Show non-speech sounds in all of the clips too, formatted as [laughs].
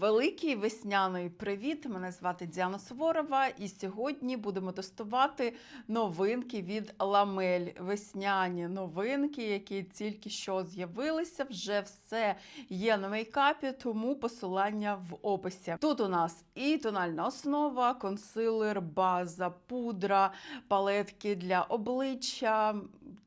Великий весняний привіт! Мене звати Діана Суворова, і сьогодні будемо тестувати новинки від Ламель. Весняні новинки, які тільки що з'явилися. Вже все є на мейкапі, тому посилання в описі. Тут у нас і тональна основа, консилер, база, пудра, палетки для обличчя,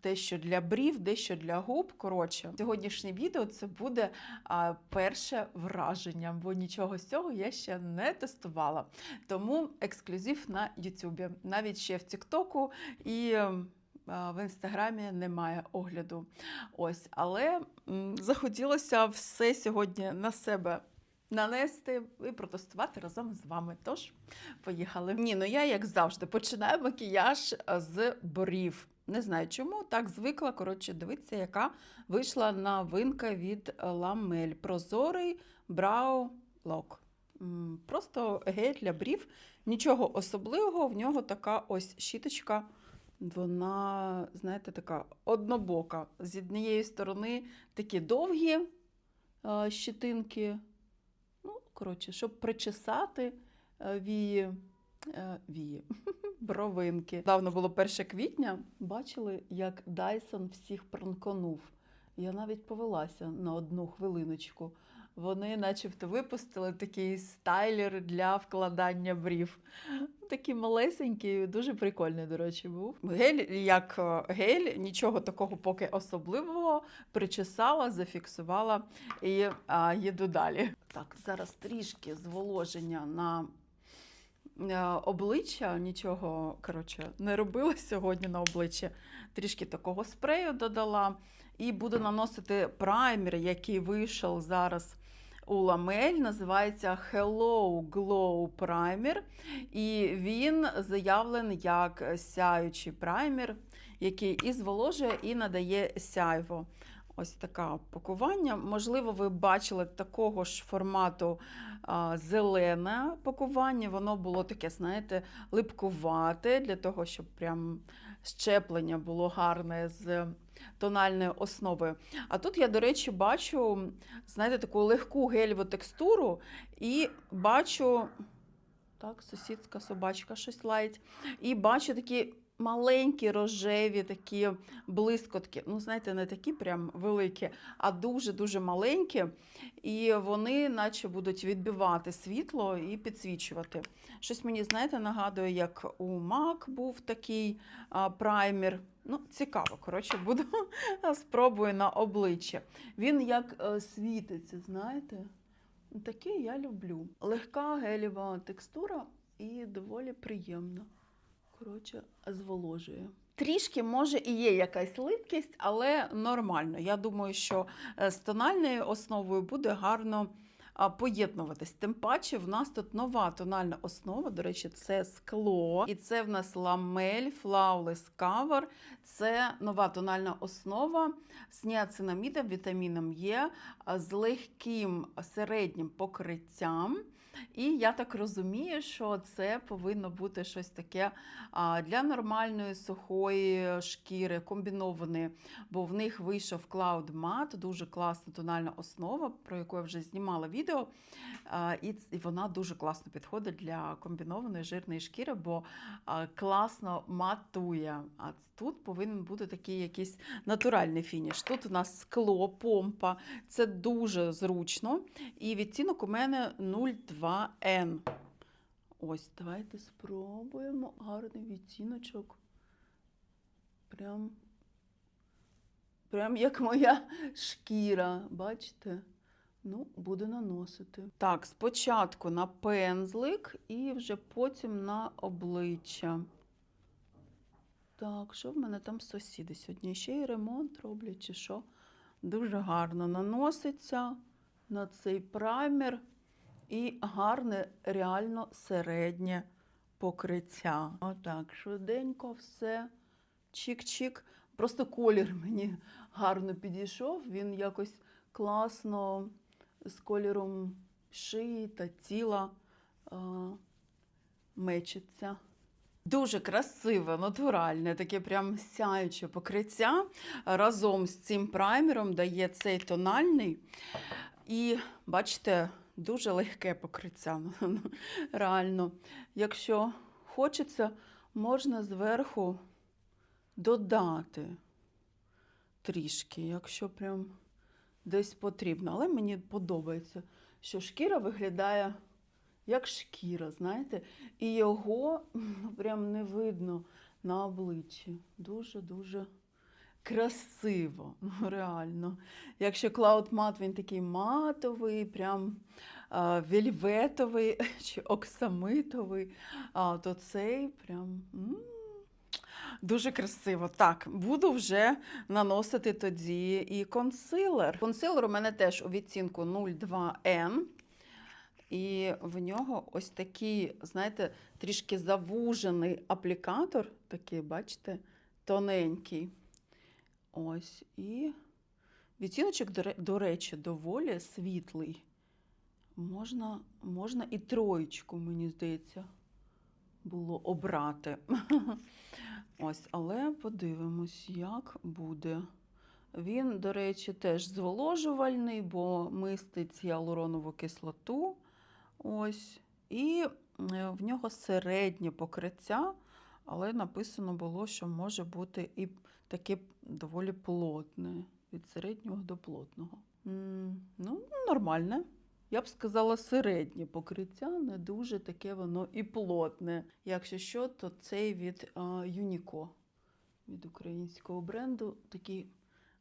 дещо для брів, дещо для губ. Коротше, сьогоднішнє відео це буде а, перше враження, бо нічого з цього я ще не тестувала. Тому ексклюзив на Ютубі, навіть ще в Тіктоку і. ем, В інстаграмі немає огляду. Ось, але захотілося все сьогодні на себе нанести і протестувати разом з вами. Тож, поїхали. Ні, ну я, як завжди, починаю макіяж з брів. Не знаю чому, так звикла. Коротше, дивіться, яка вийшла новинка від Ламель. Прозорий Lock. М, Просто гель для брів. Нічого особливого, в нього така ось щіточка. Вона, знаєте, така однобока. З однієї сторони такі довгі е, щитинки. Ну, коротше, щоб причесати е, вії. е, Вії, [laughs] бровинки. Давно було 1 квітня. Бачили, як Дайсон всіх пранконув. Я навіть повелася на одну хвилиночку. Вони, начебто, випустили такий стайлер для вкладання брів. Такий малесенький, дуже прикольний, до речі, був. Гель як е, гель, нічого такого поки особливого. Причесала, зафіксувала і а, їду далі. Так, зараз трішки зволоження на обличчя. Нічого коротше, не робила сьогодні на обличчя. Трішки такого спрею додала. І буду наносити праймер, який вийшов зараз у ламель. Називається Hello Glow Primer. І він заявлений як сяючий праймер, який і зволожує, і надає сяйво. Ось таке пакування. Можливо, ви бачили такого ж формату а, зелене пакування. Воно було таке, знаєте, липкувате, для того, щоб прям щеплення було гарне з тональною основою. А тут я, до речі, бачу, знаєте, таку легку гелеву текстуру і бачу. Так, сусідська собачка щось лаять. І бачу такі маленькі рожеві такі блискотки. Ну, знаєте, не такі прям великі, а дуже-дуже маленькі. І вони, наче, будуть відбивати світло і підсвічувати. Щось мені, знаєте, нагадує, як у MAC був такий а, праймер. Ну, цікаво, коротше, буду [laughs] спробую на обличчя. Він як е, світиться, знаєте? Таке я люблю. Легка гелєва текстура і доволі приємна. Коротше, зволожує. Трішки, може, і є якась липкість, але нормально. Я думаю, що е, з тональною основою буде гарно поєднуватись. Тим паче, в нас тут нова тональна основа. До речі, це скло. І це в нас ламель Flawless Cover. Це нова тональна основа з ніацинамідом, вітаміном Е, з легким середнім покриттям. І я так розумію, що це повинно бути щось таке для нормальної сухої шкіри, комбінованої, бо в них вийшов Cloud Matte, дуже класна тональна основа, про яку я вже знімала відео. І вона дуже класно підходить для комбінованої жирної шкіри, бо класно матує. А тут повинен бути такий якийсь натуральний фініш. Тут у нас скло, помпа, це дуже зручно. І відтінок у мене 02N. Ось, давайте спробуємо гарний відтіночок. Прям, прям як моя шкіра, бачите? Ну, буду наносити. Так, спочатку на пензлик і вже потім на обличчя. Так, що в мене там сусіди сьогодні? Ще й ремонт роблять, чи що? Дуже гарно наноситься на цей праймер і гарне, реально середнє покриття. Отак, швиденько все. Чик-чик. Просто колір [laughs] мені гарно підійшов. Він якось класно з кольором шиї та тіла е, мечиться. Дуже красиве, натуральне, таке прям сяюче покриття. Разом з цим праймером дає цей тональний. І бачите, дуже легке покриття. [laughs] Реально. Якщо хочеться, можна зверху додати трішки, якщо прям десь потрібно. Але мені подобається, що шкіра виглядає як шкіра, знаєте, і його ну, прям не видно на обличчі. Дуже-дуже красиво, ну реально. Якщо Matte, він такий матовий, прям а, вельветовий [laughs] чи оксамитовий, а, то цей прям. м, Дуже красиво. Так, буду вже наносити тоді і консилер. Консилер у мене теж у відцінку 02N. І в нього ось такий, знаєте, трішки завужений аплікатор, такий, бачите, тоненький. Ось. І відтіночок, до речі, доволі світлий. Можна, можна і троєчку, мені здається, було обрати. [laughs] Ось, але подивимось, як буде. Він, до речі, теж зволожувальний, бо містить гіалуронову кислоту. Ось. І е, в нього середнє покриття, але написано було, що може бути і таке доволі плотне. Від середнього до плотного. Ну, нормальне. Я б сказала, середнє покриття, не дуже таке воно і плотне. Якщо що, то цей від Юніко, від українського бренду. Такий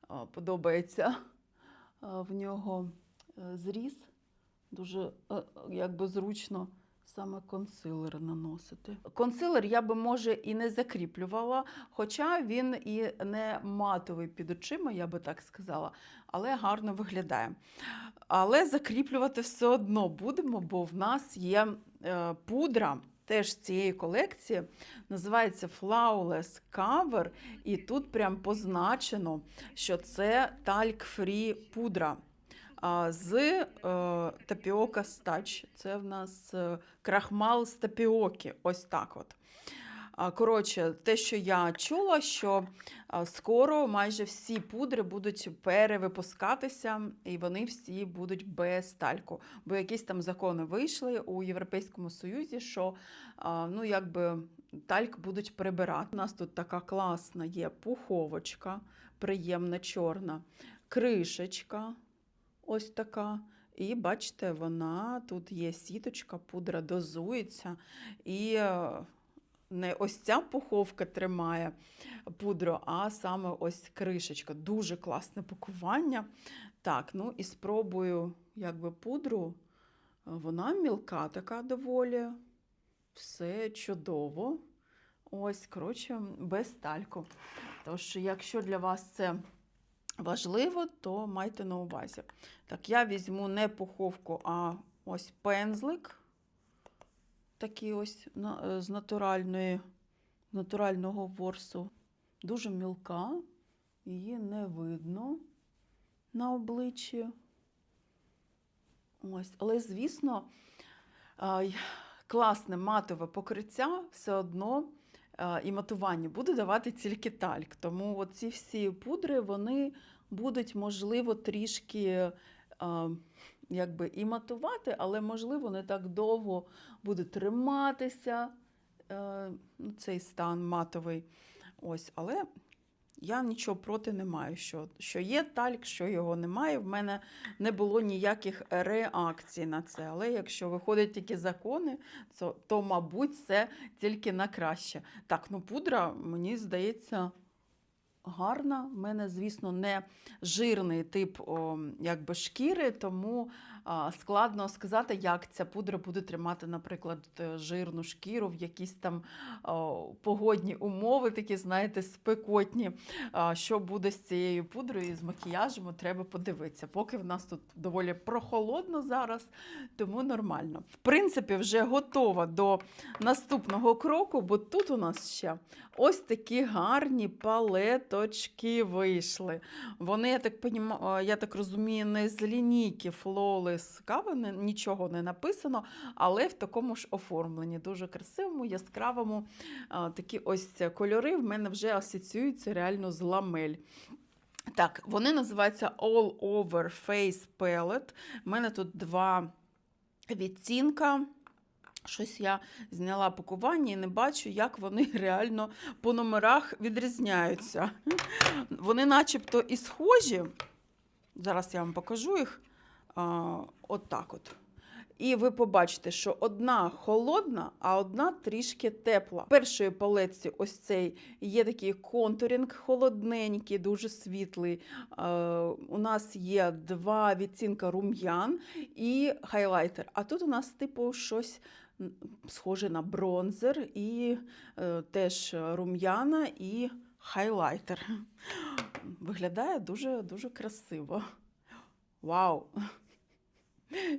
а, подобається а, в нього е, зріз. Дуже е, якби зручно саме консилер наносити. Консилер я би, може, і не закріплювала, хоча він і не матовий під очима, я би так сказала, але гарно виглядає. Але закріплювати все одно будемо, бо в нас є е, пудра. Теж з цієї колекції називається Flawless Cover, і тут прям позначено, що це talc-free пудра з е, тапіока стач. Це в нас е, крахмал з тапіоки. Ось так от. Коротше, те, що я чула, що скоро майже всі пудри будуть перевипускатися, і вони всі будуть без тальку. Бо якісь там закони вийшли у Європейському Союзі, що ну, якби тальк будуть прибирати. У нас тут така класна є пуховочка, приємна чорна, кришечка. Ось така. І бачите, вона тут є сіточка, пудра дозується. І е, не ось ця пуховка тримає пудру, а саме ось кришечка. Дуже класне пакування. Так, ну і спробую якби пудру. Вона мілка така доволі. Все чудово. Ось, коротше, без тальку. Тож, якщо для вас це важливо, то майте на увазі. Так, я візьму не пуховку, а ось пензлик. Такий ось е, з натуральної, натурального ворсу. Дуже мілка, її не видно на обличчі. Ось, але, звісно, класне матове покриття все одно і матування буде давати тільки тальк. Тому ці всі пудри вони будуть, можливо, трішки якби і матувати, але, можливо, не так довго буде триматися е, ну, цей стан матовий. Ось, але я нічого проти не маю, що, що є тальк, що його немає. В мене не було ніяких реакцій на це. Але якщо виходять такі закони, то, то мабуть, це тільки на краще. Так, ну пудра, мені здається, гарна. У мене, звісно, не жирний тип о, якби шкіри, тому складно сказати, як ця пудра буде тримати, наприклад, е, жирну шкіру в якісь там погодні умови, такі, знаєте, спекотні. Що буде з цією пудрою з макіяжем, треба подивитися. Поки в нас тут доволі прохолодно зараз, тому нормально. В принципі, вже готова до наступного кроку, бо тут у нас ще ось такі гарні палеточки вийшли. Вони, я так, я так розумію, не з лінійки Flawless Cover, не- нічого не написано, але в такому ж оформленні. Дуже красивому, яскравому. Такі ось кольори в мене вже асоціюються реально з ламель. Так, вони називаються All Over Face Palette. У мене тут два відцінка. Щось я зняла пакування і не бачу, як вони [laughs] реально по номерах відрізняються. Вони начебто і схожі. Зараз я вам покажу їх. А, от. І ви побачите, що одна холодна, а одна трішки тепла. В першої палетці ось цей є такий контурінг холодненький, дуже світлий. У нас є два відцінка рум'ян і хайлайтер. А тут у нас, типу, щось схоже на бронзер, і е, теж рум'яна і хайлайтер. Виглядає дуже дуже красиво. Вау!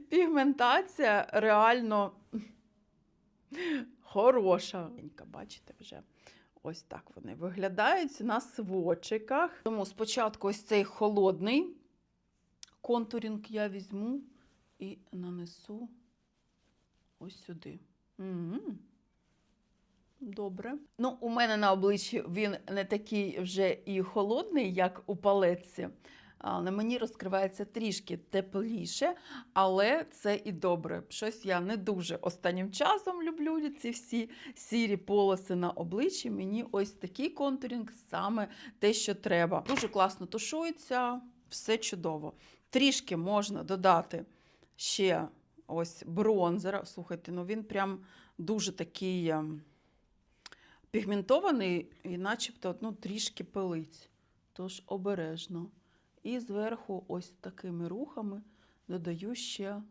Пігментація реально хороша. Бачите вже. Ось так вони виглядають на сводчиках. Тому спочатку ось цей холодний контурінг я візьму і нанесу ось сюди. М. Добре. Ну, у мене на обличчі він не такий вже і холодний, як у палетці. На мені розкривається трішки тепліше, але це і добре. Щось я не дуже останнім часом люблю ці всі сірі полоси на обличчі. Мені ось такий контурінг саме те, що треба. Дуже класно тушується, все чудово. Трішки можна додати ще ось бронзера. Слухайте, ну він прям дуже такий ем, пігментований і начебто ну, трішки пилить. Тож обережно. І зверху ось такими рухами додаю ще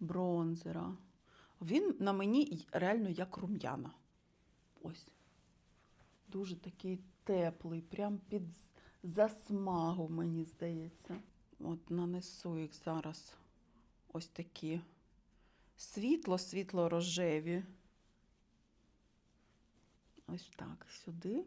бронзера. Він на мені реально як рум'яна. Ось. Дуже такий теплий, прям під засмагу, мені здається. От нанесу їх зараз ось такі світло-світло-рожеві. Ось так, сюди.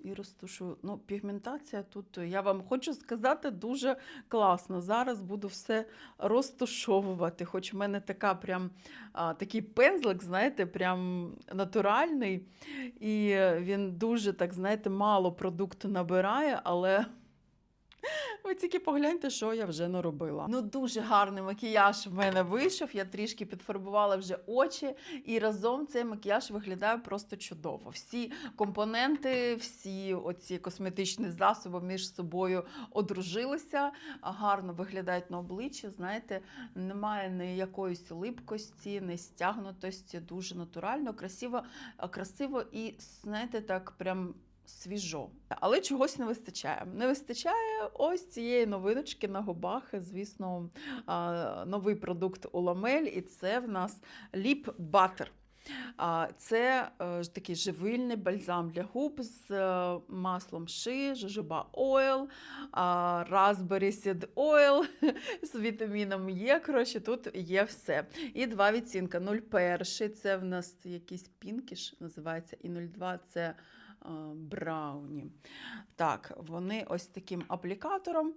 І розтушую. Ну, пігментація тут, я вам хочу сказати, дуже класно. Зараз буду все розтушовувати. Хоч в мене така прям, а, такий пензлик, знаєте, прям натуральний. І він дуже, так, знаєте, мало продукту набирає, але. Ви тільки погляньте, що я вже наробила. Ну, дуже гарний макіяж в мене вийшов. Я трішки підфарбувала вже очі, і разом цей макіяж виглядає просто чудово. Всі компоненти, всі оці косметичні засоби між собою одружилися, гарно виглядають на обличчі. Знаєте, немає ні липкості, ні стягнутості, дуже натурально, красиво, красиво і, знаєте, так прям. Свіжо, але чогось не вистачає. Не вистачає ось цієї новиночки на губах. Звісно, новий продукт у Ламель, і це в нас ліп батер. Це е, такий живильний бальзам для губ з е, маслом ши, жожоба ойл, raspberry seed oil [laughs] з вітаміном Е. Коротше, тут є все. І два відцінка. 01 це в нас якийсь пінкіш називається, і 02 це брауні. Так, вони ось таким аплікатором.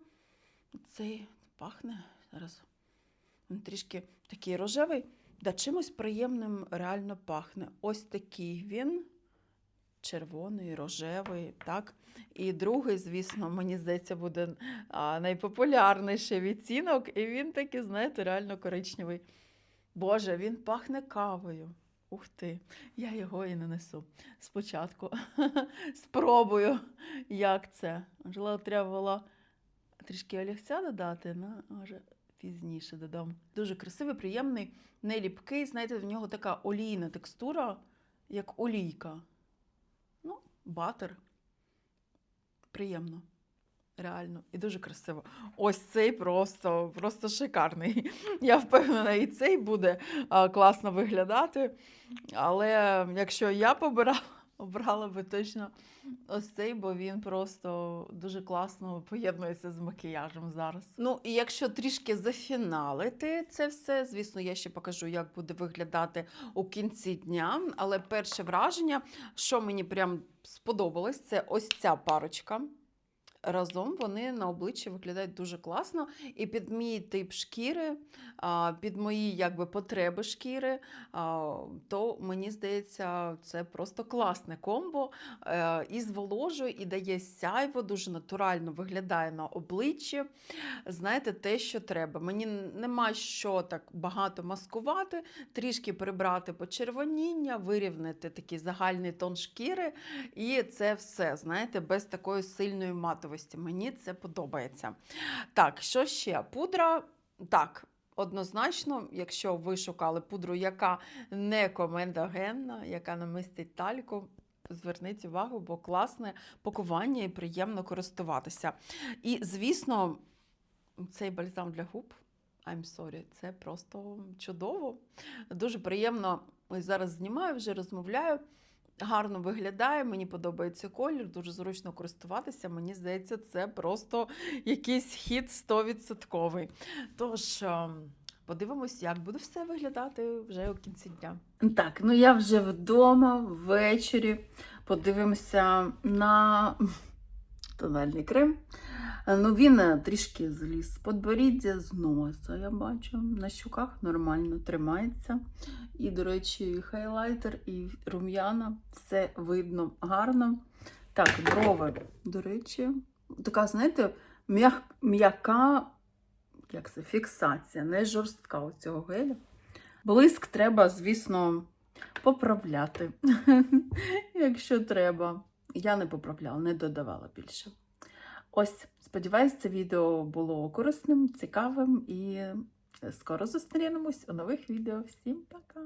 Цей пахне зараз. Він трішки такий рожевий, да чимось приємним реально пахне. Ось такий він. Червоний, рожевий, так. І другий, звісно, мені здається, буде найпопулярніший відцінок, і він такий, знаєте, реально коричневий. Боже, він пахне кавою. Ух ти, я його і не несу. Спочатку [laughs] спробую, як це. Можливо, треба було трішки олівця додати, ну, може, пізніше додам. Дуже красивий, приємний, не ліпкий. Знаєте, в нього така олійна текстура, як олійка. Ну, батер. Приємно. Реально, і дуже красиво. Ось цей просто, просто шикарний. [laughs] Я впевнена, і цей буде класно виглядати. Але якщо я побирала, [laughs] обрала би точно ось цей, бо він просто дуже класно поєднується з макіяжем зараз. Ну, і якщо трішки зафіналити це все, звісно, я ще покажу, як буде виглядати у кінці дня. Але перше враження, що мені прям сподобалось, це ось ця парочка. Разом вони на обличчі виглядають дуже класно. І під мій тип шкіри, під мої якби, потреби шкіри, то мені здається, це просто класне комбо. Е, І зволожує, і дає сяйво, дуже натурально виглядає на обличчі. Знаєте, те, що треба. Мені нема що так багато маскувати, трішки прибрати почервоніння, вирівняти такий загальний тон шкіри. І це все, знаєте, без такої сильної матовості. Мені це подобається. Так, що ще? Пудра. Так, однозначно, якщо ви шукали пудру, яка не комендогенна, яка не містить тальку, зверніть увагу, бо класне пакування і приємно користуватися. І, звісно, цей бальзам для губ. I'm sorry, це просто чудово. Дуже приємно. Зараз знімаю, вже розмовляю. Гарно виглядає, мені подобається колір, дуже зручно користуватися. Мені здається, це просто якийсь хід 100%. Тож, ем, подивимось, як буде все виглядати вже у кінці дня. Так, ну я вже вдома ввечері. Подивимося на тональний крем. Ну, він е, трішки зліз з подборіддя, з носа, я бачу. На щуках нормально тримається. І, до речі, хайлайтер, і рум'яна, все видно гарно. Так, брови, до речі, така, знаєте, м'як- м'яка як це, фіксація, не жорстка у цього геля. Блиск треба, звісно, поправляти, [laughs] якщо треба. Я не поправляла, не додавала більше. Ось, сподіваюсь, це відео було корисним, цікавим і скоро зустрінемось у нових відео. Всім пока!